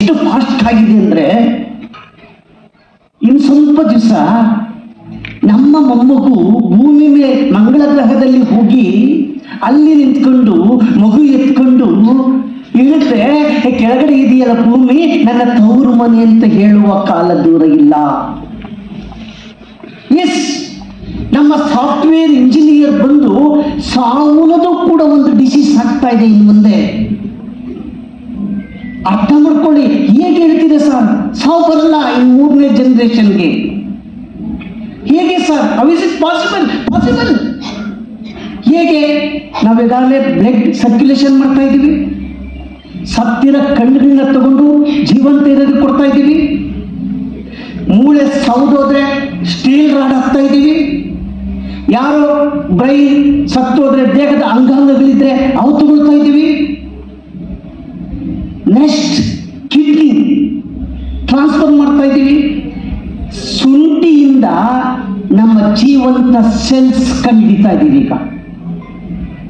ಎಷ್ಟು ಫಾಸ್ಟ್ ಆಗಿದೆ ಅಂದ್ರೆ ಇನ್ನು ಸ್ವಲ್ಪ ದಿವಸ ನಮ್ಮ ಮೊಮ್ಮಗು ಭೂಮಿ ಮೇಲೆ ಮಂಗಳ ಗ್ರಹದಲ್ಲಿ ಹೋಗಿ ಅಲ್ಲಿ ನಿಂತ್ಕೊಂಡು ಮಗು ಎತ್ಕೊಂಡು ಇರುತ್ತೆ ಕೆಳಗಡೆ ಇದೆಯಲ್ಲ ಭೂಮಿ? ನನ್ನ ತವರು ಮನೆ ಅಂತ ಹೇಳುವ ಕಾಲ ದೂರ ಇಲ್ಲ. ಎಸ್ ನಮ್ಮ ಸಾಫ್ಟ್ವೇರ್ ಇಂಜಿನಿಯರ್ ಬಂದು ಸಾವುನದು ಕೂಡ ಒಂದು ಡಿಸೀಸ್ ಆಗ್ತಾ ಇದೆ ಇನ್ನು ಮುಂದೆ. ಅರ್ಥ ಮಾಡ್ಕೊಳ್ಳಿ. ಹೇಗೆ ಹೇಳ್ತೀರಾ ಸರ್ ಸಾವು ಬರಲ್ಲ ಈ ಮೂರನೇ ಜನರೇಷನ್ಗೆ ಹೇಗೆ sir how is it possible possible ಹೇಗೆ? ನಾವು ನಾವೀಗಾಗಲೇ ಬ್ಲಡ್ ಸರ್ಕ್ಯುಲೇಷನ್ ಮಾಡ್ತಾ ಇದ್ದೀವಿ. ಸತ್ತಿರ ಕಣ್ಣುಗಳನ್ನ ತಗೊಂಡು ಜೀವಂತ ಇರೋದಕ್ಕೆ ಕೊಡ್ತಾ ಇದ್ದೀವಿ. ಮೂಳೆ ಸೌದೋದ್ರೆ ಸ್ಟೀಲ್ ರಾಡ್ ಹಾಕ್ತಾ ಇದ್ದೀವಿ. ಯಾರೋ ಬ್ರೈ ಸತ್ತೋದ್ರೆ ದೇಹದ ಅಂಗಾಂಗಗಳಿದ್ರೆ ಅವು ನೆಕ್ಸ್ಟ್ ಕಿಡ್ನಿ ಟ್ರಾನ್ಸ್ಫರ್ ಮಾಡ್ತಾ ಇದ್ದೀವಿ. ಶುಂಠಿಯಿಂದ ನಮ್ಮ ಜೀವಂತ ಸೆಲ್ಸ್ ಕಂಡುಹಿಡಿತಾ ಇದ್ದೀವಿ ಈಗ.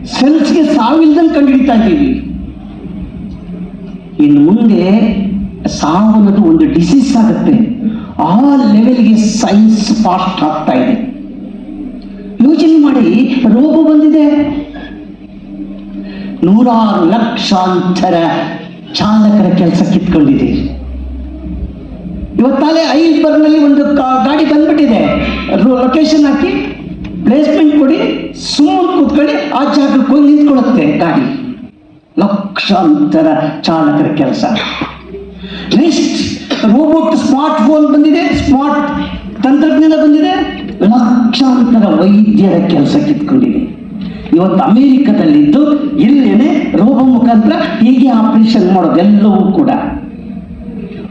ಸೆಲ್ಸ್ಗೆ ಸಾವಿಲ್ದಂಗೆ ಕಂಡುಹಿಡಿತಾ ಇದ್ದೀವಿ. ಇನ್ನು ಮುಂದೆ ಸಾವು ಅನ್ನೋದು ಒಂದು ಡಿಸೀಸ್ ಆಗುತ್ತೆ. ಆ ಲೆವೆಲ್ಗೆ ಸೈನ್ಸ್ ಫಾಸ್ಟ್ ಆಗ್ತಾ ಇದೆ. ಯೋಚನೆ ಮಾಡಿ, ರೋಗ ಬಂದಿದೆ. ನೂರಾರು ಲಕ್ಷಾಂತರ ಚಾಲಕರ ಕೆಲಸ ಕಿತ್ಕೊಂಡಿದೆ ಇವತ್ತಾಲೆ ಐಲ್ಬರ್ನಲ್ಲಿ ಒಂದು ಕಾ- ಗಾಡಿ ಬಂದ್ಬಿಟ್ಟಿದೆ. ಲೊಕೇಶನ್ ಹಾಕಿ ಪ್ಲೇಸ್ಮೆಂಟ್ ಕೊಡಿ, ಸುಮ್ಮನೆ ಕೂತ್ಕೊಳ್ಳಿ, ಆ ಜಾಗಕ್ಕೆ ಹೋಗಿ ನಿಂತ್ಕೊಳ್ಳುತ್ತೆ ಗಾಡಿ. ಲಕ್ಷಾಂತರ ಚಾಲಕರ ಕೆಲಸ. ನೆಕ್ಸ್ಟ್ ರೋಬೋಟ್ ಸ್ಮಾರ್ಟ್ ಫೋನ್ ಬಂದಿದೆ. ಸ್ಮಾರ್ಟ್ ತಂತ್ರಜ್ಞಾನ ಬಂದಿದೆ. ಲಕ್ಷಾಂತರ ವೈದ್ಯರ ಕೆಲಸ ಕಿತ್ಕೊಂಡಿದೆ ಇವತ್ತು ಅಮೇರಿಕದಲ್ಲಿದ್ದು ಇಲ್ಲೇನೆ ರೋಗ ಮುಖಾಂತರ ಹೀಗೆ ಆಪರೇಷನ್ ಮಾಡೋದೆಲ್ಲವೂ ಕೂಡ.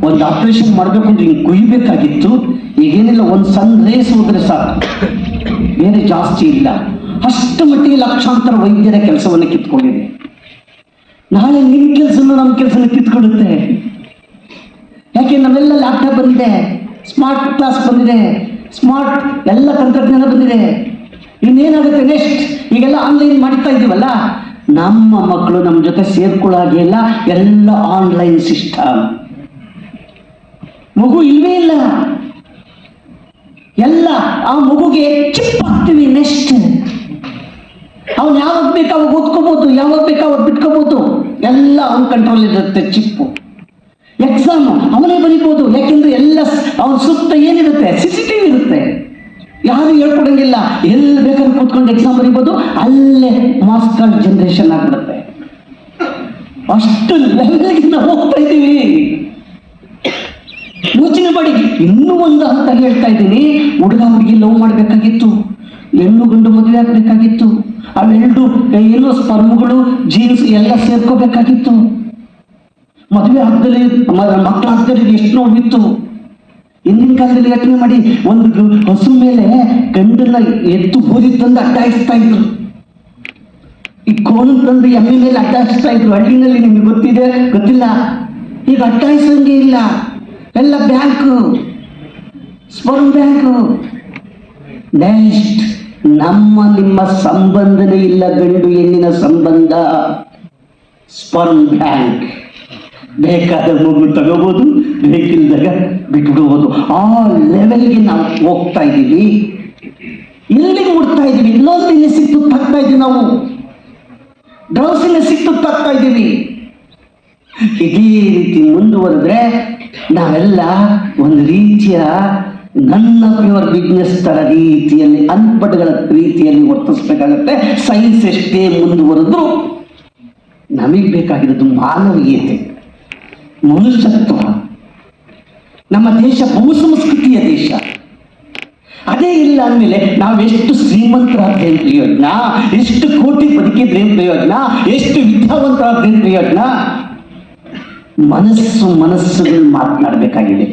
ಒಂದು ಆಪರೇಷನ್ ಮಾಡಬೇಕು ಅಂದ್ರೆ ಹಿಂಗೆ ಕುಯ್ಬೇಕಾಗಿತ್ತು. ಈಗೇನಿಲ್ಲ ಒಂದು ಸಣ್ಣ ರೇಸ್ ಹೋದ್ರೆ ಸಾಕು. ಬೇರೆ ಜಾಸ್ತಿ ಇಲ್ಲ. ಅಷ್ಟು ಮಟ್ಟಿಗೆ ಲಕ್ಷಾಂತರ ವೈದ್ಯರ ಕೆಲಸವನ್ನು ಕಿತ್ಕೊಂಡಿದೆ. ನಾಳೆ ನಿಮ್ಮ ಕೆಲಸನೂ ನಮ್ಮ ಕೆಲಸನ ಕಿತ್ಕೊಡುತ್ತೆ ಯಾಕೆ ನಾವೆಲ್ಲ ಲ್ಯಾಪ್ಟಾಪ್ ಬಂದಿದೆ. ಸ್ಮಾರ್ಟ್ ಕ್ಲಾಸ್ ಬಂದಿದೆ. ಸ್ಮಾರ್ಟ್ ಎಲ್ಲ ತಂತ್ರಜ್ಞಾನ ಬಂದಿದೆ. ಇನ್ನೇನಾಗುತ್ತೆ ನೆಕ್ಸ್ಟ್ ಈಗೆಲ್ಲ ಆನ್ಲೈನ್ ಮಾಡ್ತಾ ಇದೀವಲ್ಲ ನಮ್ಮ ಮಕ್ಕಳು ನಮ್ಮ ಜೊತೆ ಸೇರ್ಕೊಳ್ಳೋ ಹಾಗೆ ಇಲ್ಲ ಎಲ್ಲ ಆನ್ಲೈನ್ ಸಿಸ್ಟಮ್ ಮಗು ಇಲ್ವೇ ಇಲ್ಲ. ಎಲ್ಲ, ಆ ಮಗುಗೆ ಚಿಪ್ ಹಾಕ್ತೀವಿ ನೆಕ್ಸ್ಟ್ ಅವನು ಯಾವಾಗ ಬೇಕಾವಾಗ ಓದ್ಕೋಬಹುದು ಯಾವಾಗ ಬೇಕಾವಾಗ ಬಿಟ್ಕೋಬಹುದು ಎಲ್ಲ ಅವನ ಕಂಟ್ರೋಲ್ ಇರುತ್ತೆ ಚಿಪ್ಪು ಎಕ್ಸಾಮ್ ಅವನೇ ಬರೀಬಹುದು ಯಾಕೆಂದ್ರೆ ಎಲ್ಲ ಅವನ ಸುತ್ತ ಏನಿರುತ್ತೆ? ಸಿ ಸಿ ಟಿ ವಿ ಇರುತ್ತೆ. ಯಾರು ಹೇಳ್ಕೊಡಂಗಿಲ್ಲ. ಎಲ್ಲಿ ಬೇಕಾದ್ರೆ ಕೂತ್ಕೊಂಡು ಎಕ್ಸಾಮ್ ಬರೀಬೋದು, ಅಲ್ಲೇ ಮಾಸ್ಕರ್ ಜನರೇಷನ್ ಆಗ್ಬಿಡುತ್ತೆ. ಅಷ್ಟು ಲೆವೆಲ್ಗೆ ನಾವು ಹೋಗ್ತಾ ಇದ್ದೀವಿ. ಯೋಚನೆ ಮಾಡಿ, ಇನ್ನೂ ಒಂದು ಅಂತ ಹೇಳ್ತಾ ಇದ್ದೀನಿ. ಹುಡುಗ ಹುಡುಗಿ ಲವ್ ಮಾಡಬೇಕಾಗಿತ್ತು. ಹೆಣ್ಣು ಗಂಡು ಮದುವೆ ಆಗಬೇಕಾಗಿತ್ತು. ಅವೆರಡು ಏನು ಸ್ಪರ್ಮಗಳು ಜೀನ್ಸ್ ಎಲ್ಲ ಸೇರ್ಕೋಬೇಕಾಗಿತ್ತು. ಮದುವೆ ಹಬ್ಬದಲ್ಲಿ ಮಕ್ಕಳ ಹಬ್ಬದಲ್ಲಿ ಎಷ್ಟು ನೋವಿತ್ತು. ಹಿಂದಿನ ಕಾಲದಲ್ಲಿ ಯೋಚನೆ ಮಾಡಿ, ಒಂದು ಹಸು ಮೇಲೆ ಗಂಡನ್ನ ಎತ್ತು ಕೂದಿ ತಂದು ಅಟ್ಟಾಯಿಸ್ತಾ ಇದ್ರು ಈ ಕೋಣ ತಂದು ಎಮ್ಮೆ ಮೇಲೆ ಅಟ್ಟಾಯಿಸ್ತಾ ಇದ್ರು ಹಳ್ಳಿನಲ್ಲಿ ನಿಮ್ಗೆ ಗೊತ್ತಿದೆ? ಗೊತ್ತಿಲ್ಲ? ಈಗ ಅಡ್ಡಾಯಿಸಂಗೆ ಇಲ್ಲ. ಎಲ್ಲ ಬ್ಯಾಂಕು. Sperm bank. ನೆಕ್ಸ್ಟ್ ನಮ್ಮ ನಿಮ್ಮ ಸಂಬಂಧನೇ ಇಲ್ಲ ಗಂಡು ಹೆಣ್ಣಿನ ಸಂಬಂಧ. Sperm bank. ಬೇಕಾದ ಮಗು ತಗೋಬೋದು, ಬೇಕಿಲ್ದಾಗ ಬಿಟ್ಬಿಡ್ಬೋದು ಆ ಲೆವೆಲ್ಗೆ ನಾವು ಹೋಗ್ತಾ ಇದ್ದೀವಿ. ಇಲ್ಲಿಗೆ ಮುಟ್ತಾ ಇದ್ದೀವಿ? ಇನ್ನೊಂದಿನ ಸಿಕ್ತು ತಗ್ತಾ ಇದ್ದೀವಿ ನಾವು. ಡ್ರೌಸಿನ ಸಿಕ್ತು ತಗ್ತಾ ಇದ್ದೀವಿ. ಇದೇ ರೀತಿ ಮುಂದುವರೆದ್ರೆ ನಾವೆಲ್ಲ ಒಂದು ರೀತಿಯ ನನ್ನ ಪ್ಯೂರ್ ಬಿಸ್ನೆಸ್ ತರ ರೀತಿಯಲ್ಲಿ, ಅನ್ಪಡ್ಗಳ ರೀತಿಯಲ್ಲಿ ವರ್ತಿಸ್ಬೇಕಾಗತ್ತೆ. ಸೈನ್ಸ್ ಎಷ್ಟೇ ಮುಂದುವರೆದ್ರು ನಮಗೆ ಬೇಕಾಗಿರೋದು ಮಾನವೀಯತೆ. ಮನುಷ್ಯತ್ವ ನಮ್ಮ ದೇಶ ಬಹುಸಂಸ್ಕೃತಿಯ ದೇಶ. ಅದೇ ಇಲ್ಲ ಅಂದಮೇಲೆ ನಾವೆಷ್ಟು ಶ್ರೀಮಂತರಾದ್ದೇನು ಪ್ರಯೋಜನ ಎಷ್ಟು ಕೋಟಿ ಬದುಕಿದ್ರೇನು ಪ್ರಯೋಜನ ಎಷ್ಟು ವಿದ್ಯಾವಂತರಾದ್ದೇನು ಪ್ರಯೋಜನ ಮನಸ್ಸು ಮನಸ್ಸುಗಳು ಮಾತನಾಡಬೇಕಾಗಿದೆ.